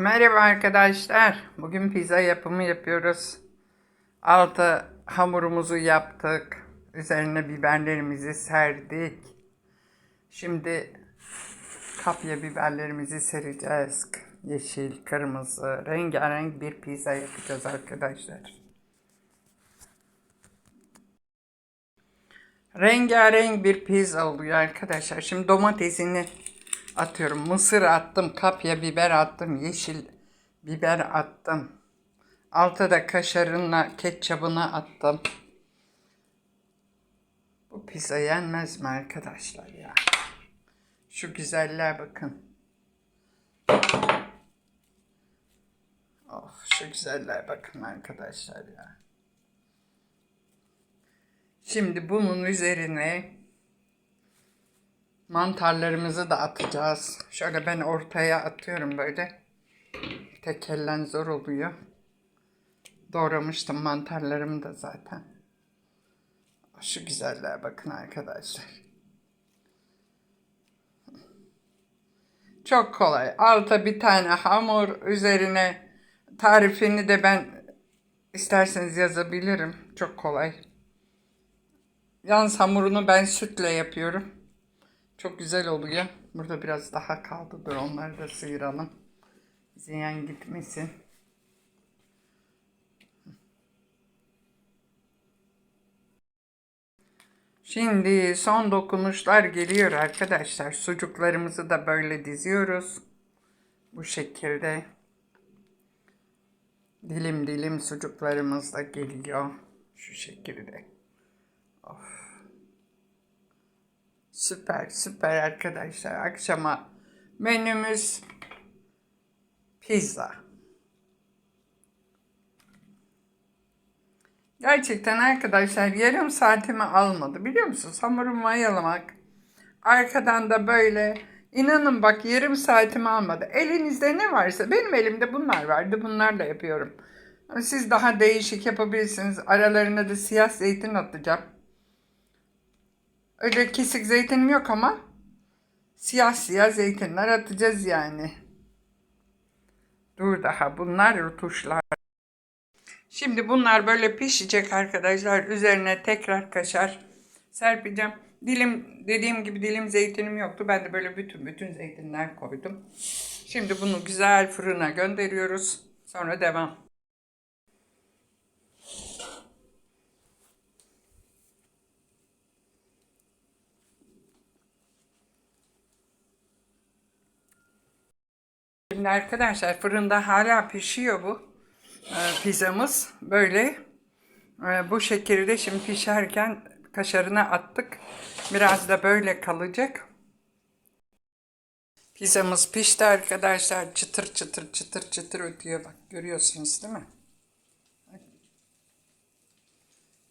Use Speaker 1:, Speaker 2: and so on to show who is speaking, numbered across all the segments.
Speaker 1: Merhaba arkadaşlar. Bugün pizza yapımı yapıyoruz. Altı hamurumuzu yaptık. Üzerine biberlerimizi serdik. Şimdi kapya biberlerimizi sereceğiz. Yeşil, kırmızı, rengarenk bir pizza yapacağız arkadaşlar. Rengarenk bir pizza oluyor arkadaşlar. Şimdi domatesini atıyorum. Mısır attım, kapya biber attım, yeşil biber attım. Altta da kaşarınla ketçabını attım. Bu pizza yenmez mi arkadaşlar ya? Şu güzelliğe bakın. Of şu güzelliğe bakın arkadaşlar ya. Şimdi bunun üzerine mantarlarımızı da atacağız. Şöyle ben ortaya atıyorum böyle. Tek ellen zor oluyor. Doğramıştım mantarlarımı da zaten. Şu güzelliğe bakın arkadaşlar. Çok kolay. Alta bir tane hamur üzerine tarifini de ben isterseniz yazabilirim. Çok kolay. Yalnız hamurunu ben sütle yapıyorum. Çok güzel oluyor. Burada biraz daha kaldı. Dur onları da sıyıralım. Ziyan gitmesin. Şimdi son dokunuşlar geliyor arkadaşlar. Sucuklarımızı da böyle diziyoruz. Bu şekilde. Dilim dilim sucuklarımız da geliyor. Şu şekilde. Of. Süper süper arkadaşlar. Akşama menümüz pizza. Gerçekten arkadaşlar yarım saatimi almadı biliyor musunuz? Hamurumu mayalamak. Arkadan da böyle inanın bak yarım saatimi almadı. Elinizde ne varsa benim elimde bunlar vardı. Bunlarla yapıyorum. Siz daha değişik yapabilirsiniz. Aralarına da siyah zeytin atacağım. Öyle kesik zeytinim yok ama siyah siyah zeytinler atacağız yani. Dur daha bunlar tuşlar. Şimdi bunlar böyle pişecek arkadaşlar. Üzerine tekrar kaşar serpeceğim. Dilim dediğim gibi dilim zeytinim yoktu. Ben de böyle bütün bütün zeytinler koydum. Şimdi bunu güzel fırına gönderiyoruz. Sonra devam. Şimdi arkadaşlar fırında hala pişiyor bu e, pizzamız. Böyle e, bu şekilde şimdi pişerken kaşarını attık. Biraz da böyle kalacak. Pizzamız pişti arkadaşlar. Çıtır çıtır çıtır çıtır ötüyor bak. Görüyorsunuz değil mi?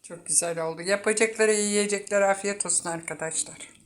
Speaker 1: Çok güzel oldu. Yapacakları yiyecekler afiyet olsun arkadaşlar.